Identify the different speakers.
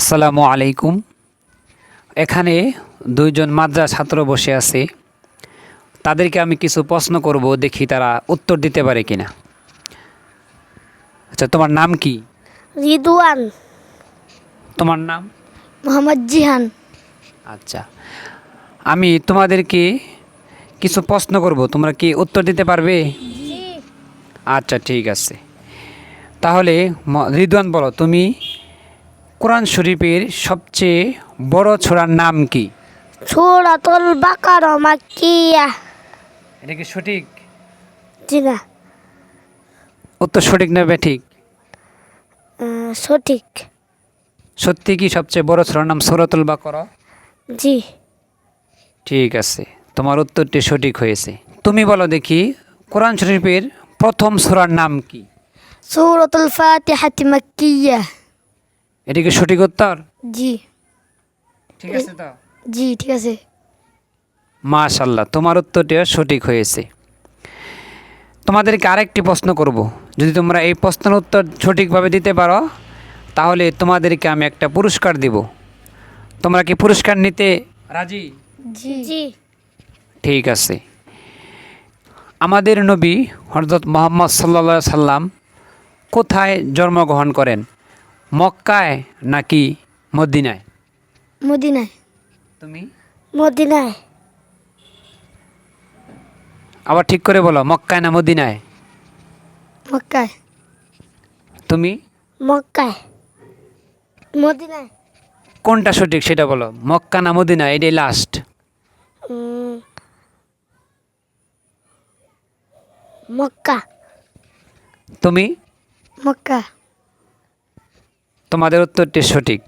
Speaker 1: আসসালামু আলাইকুম। এখানে দুইজন মাদ্রাস ছাত্র বসে আছে। তাদেরকে আমি কিছু প্রশ্ন করব দেখি তারা উত্তর দিতে পারে কিনা। আচ্ছা তোমার নাম কি?
Speaker 2: রিদওয়ান।
Speaker 1: তোমার নাম?
Speaker 2: মোহাম্মদ জিহান।
Speaker 1: আচ্ছা আমি তোমাদেরকে কিছু প্রশ্ন করব তোমরা কি উত্তর দিতে পারবে? আচ্ছা ঠিক আছে। তাহলে রিদওয়ান বলো তুমি কোরআন শরীফের সবচেয়ে বড় ছোড়ার নাম কি?
Speaker 2: সূরাতুল বাকারা মাক্কিয়া।
Speaker 1: এটা কি সঠিক?
Speaker 2: জি না।
Speaker 1: উত্তর সঠিক নেবে ঠিক
Speaker 2: সঠিক।
Speaker 1: সত্যি কি সবচেয়ে বড় ছোড়ার নাম সৌরতুল বা
Speaker 2: জি।
Speaker 1: ঠিক আছে তোমার উত্তরটি সঠিক হয়েছে। তুমি বলো দেখি কোরআন শরীফের প্রথম ছোড়ার নাম কি?
Speaker 2: সূরাতুল ফাতিহাতি মাক্কিয়া।
Speaker 1: এটা কি সঠিক উত্তর?
Speaker 2: জি।
Speaker 1: ঠিক আছে তো?
Speaker 2: জি ঠিক আছে।
Speaker 1: মাশাল্লাহ তোমার উত্তরটিও সঠিক হয়েছে। তোমাদেরকে আরেকটি প্রশ্ন করব। যদি তোমরা এই প্রশ্নের উত্তর সঠিকভাবে দিতে পারো তাহলে তোমাদেরকে আমি একটা পুরস্কার দিব। তোমরা কি পুরস্কার নিতে রাজি?
Speaker 2: জি। জি।
Speaker 1: ঠিক আছে। আমাদের নবী হরদত মোহাম্মদ সাল্লা সাল্লাম কোথায় জন্মগ্রহণ করেন? মক্কায় নাকি মদিনায়?
Speaker 2: মদিনায়।
Speaker 1: তুমি?
Speaker 2: মদিনায়।
Speaker 1: আবার ঠিক করে বলো মক্কায় না মদিনায়?
Speaker 2: মক্কায়।
Speaker 1: তুমি?
Speaker 2: মক্কায়। মদিনায়।
Speaker 1: কোনটা সঠিক সেটা বলো মক্কা না মদিনা এটাই লাস্ট
Speaker 2: মক্কা।
Speaker 1: তুমি?
Speaker 2: মক্কা।
Speaker 1: তোমাদের উত্তরটি সঠিক।